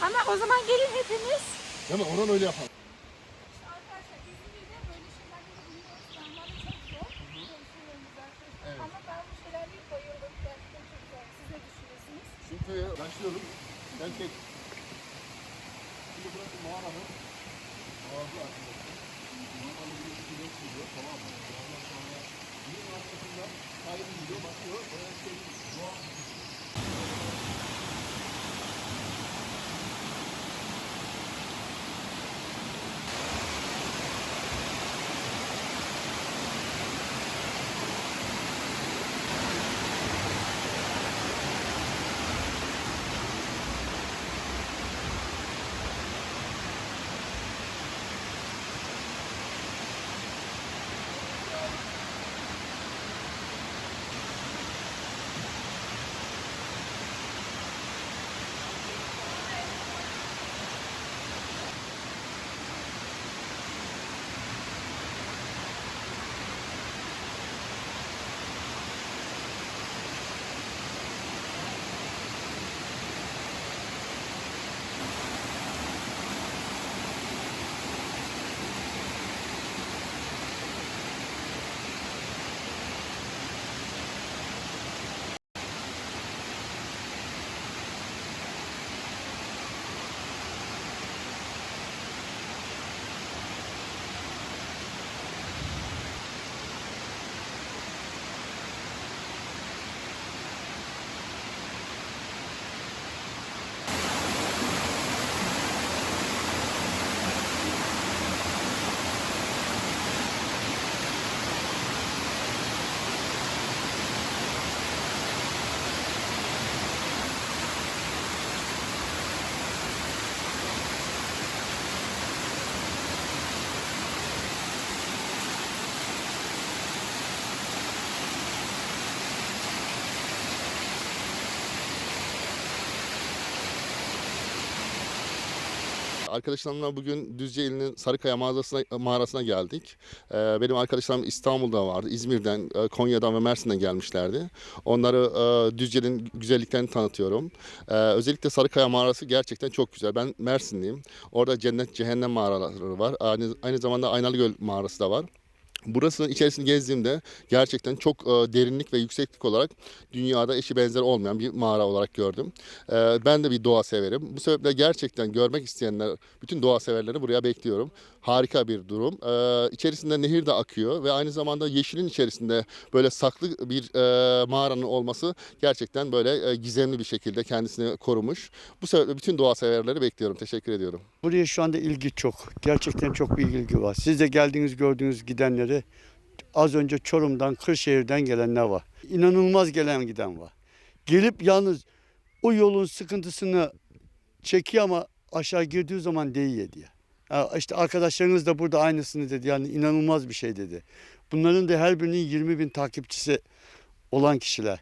Ama o zaman gelin hepimiz. Değil mi? Oradan öyle yapalım. Başlıyorum. Ben tek. Şimdi burası mağaranın ağzı arkadaşlar. Mağaranın bir tamam mı? Ondan sonra bunun arkasında sahibi gidiyor bakıyor. Oraya şey doğa Arkadaşlarımla bugün Düzce ilinin Sarıkaya mağarasına, mağarasına geldik. Ee, benim arkadaşlarım İstanbul'da vardı, İzmir'den, e, Konya'dan ve Mersin'den gelmişlerdi. Onları e, Düzce'nin güzelliklerini tanıtıyorum. Ee, özellikle Sarıkaya mağarası gerçekten çok güzel. Ben Mersinliyim. Orada cennet cehennem mağaraları var. Aynı, aynı zamanda Aynalıgöl mağarası da var. Burasının içerisini gezdiğimde gerçekten çok e, derinlik ve yükseklik olarak dünyada eşi benzeri olmayan bir mağara olarak gördüm. E, ben de bir doğa severim. Bu sebeple gerçekten görmek isteyenler, bütün doğa severleri buraya bekliyorum. Harika bir durum. E, içerisinde nehir de akıyor ve aynı zamanda yeşilin içerisinde böyle saklı bir mağaranın olması gerçekten böyle gizemli bir şekilde kendisini korumuş. Bu sebeple bütün doğa severleri bekliyorum. Teşekkür ediyorum. Buraya şu anda ilgi çok. Gerçekten çok bir ilgi var. Siz de geldiğiniz gördüğünüz gidenleri az önce Çorum'dan, Kırşehir'den gelenler var. İnanılmaz gelen giden var. Gelip yalnız o yolun sıkıntısını çekiyor ama aşağı girdiği zaman değiyor diye. Ha, işte arkadaşlarınız da burada aynısını dedi. Yani inanılmaz bir şey dedi. Bunların da her birinin 20 bin takipçisi olan kişiler.